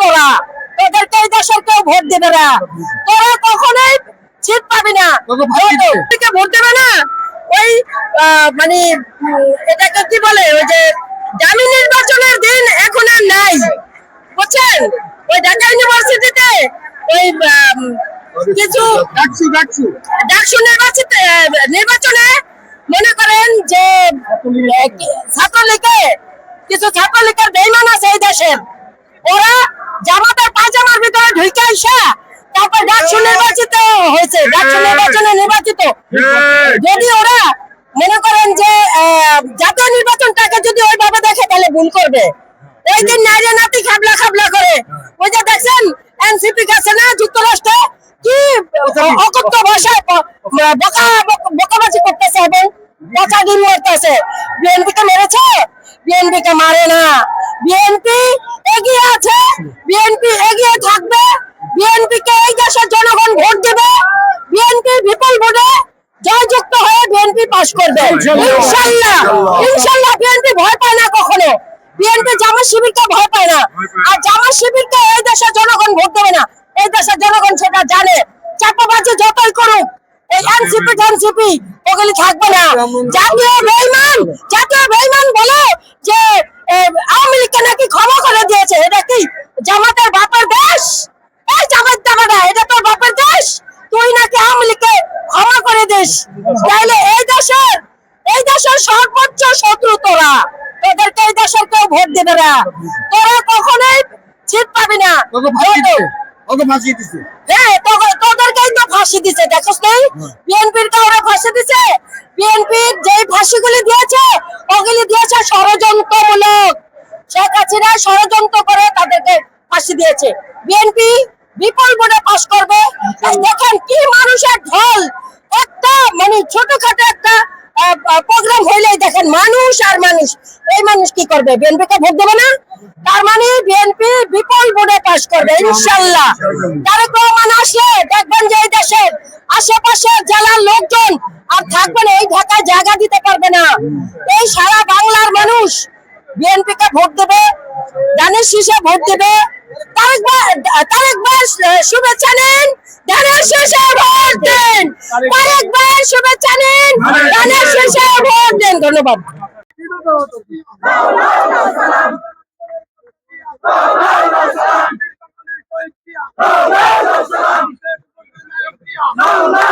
তোরা। তোদেরকে এই দেশের কেউ ভোট দেবে না। তোরা কখনোই সিট পাবি না। ভোট দেবে না। ওই মানে এটাকে কি বলে? ওই যে দামি নির্বাচনের দিন এখন আর নাই। বুঝছেন? ওই ঢাকা ইউনিভার্সিটিতে ওই কিছু ডাকসু নির্বাচিত নির্বাচনে মনে করেন যে আহ, ছাত্রলীগে কিছু ছাত্রলীগের বেইমান আছে এই দেশের ওরা জামাতের পায়জামার ভিতরে ঢুকে আইসা তারপর ডাকসু নির্বাচিত হয়েছে ডাকসু নির্বাচনে নির্বাচিত। যদি ওরা মনে করেন যে জাতীয় নির্বাচনটাকে যদি ওইভাবে দেখে, তাহলে ভুল করবে। এই দিন নাইরে নাতি খাবলা খাবলা করে, ওই যে দেখছেন, এনসিপি গেছে না যুক্তরাষ্ট্রে? কি অকথ্য ভাষায় বকাবাজি করতেছে এবং পচা ডিম মারতেছে। বিএনপি কে মেরেছে? বিএনপি কে মারে না। বিএনপি এগিয়ে আছে। বিএনপি এগিয়ে থাকবে। বিএনপি কে এই দেশের জনগণ ভোট দেবে। বিএনপি বিপুল ভোটে জয়যুক্ত হয়ে বিএনপি পাশ করবে। ইনশাল্লাহ। ইনশাল্লাহ। বিএনপি ভয় পায় না কখনো। বিএনপি জামাত শিবিরকে ভয় পায় না। আর জামাত শিবিরকে এই দেশের জনগণ ভোট দেবে না। এই দেশের জনগণ সেটা জানে। চাপাবাজি যতই করুক এই এনসিপি এনসিপি ওগুলি থাকবে না। জাতীয় বেইমান জাতীয় বেইমান বলে যে আওয়ামী লীগকে নাকি ক্ষমা করে দিয়েছে। এটা কি জামাতের বাপের দেশ? এই জামাত জামাটা এটা তোর বাপের দেশ? তুই নাকি আওয়ামী লীগকে ক্ষমা করে দিস। তাইলে এই দেশের এই দেশের সর্বোচ্চ শত্রু তোরা। তোদেরকে এই দেশের কেউ ভোট দেবে না। তোরা কখনোই সিট পাবি না। ওকে ফাঁসি দিছে। হ্যাঁ তোদেরকেই তো ফাঁসি দিছে দেখোস নাই? বিএনপির কাউরে ফাঁসি দিছে? বিএনপির যেই ফাঁসিগুলি দিয়েছে ওগুলি দিয়েছে ষড়যন্ত্রমূলক। শেখ হাসিনা ষড়যন্ত্র করে তাদেরকে ফাঁসি দিয়েছে। বিএনপি বিপুল ভোটে পাশ করবে। দেখেন কি মানুষের ঢল। একটা মানে ছোটখাটো একটা প্রোগ্রাম হইলেই দেখেন মানুষ আর মানুষ। এই মানুষ কি করবে? বিএনপি কে ভোট দেবে না তার মানে বিএনপি বিপুল পাশ করবে ইনশাল্লাহ তারেক রহমান আসলে দেখবেন যে এই দেশের আশেপাশে জেলার লোকজন আর থাকবেন এই ঢাকায় জায়গা দিতে পারবে না। এই সারা বাংলার মানুষ বিএনপি কে ভোট দেবে, ধানের শীষে ভোট দেবে। ধানের দিন। শুভেচ্ছা দিন। ধন্যবাদ। No, no.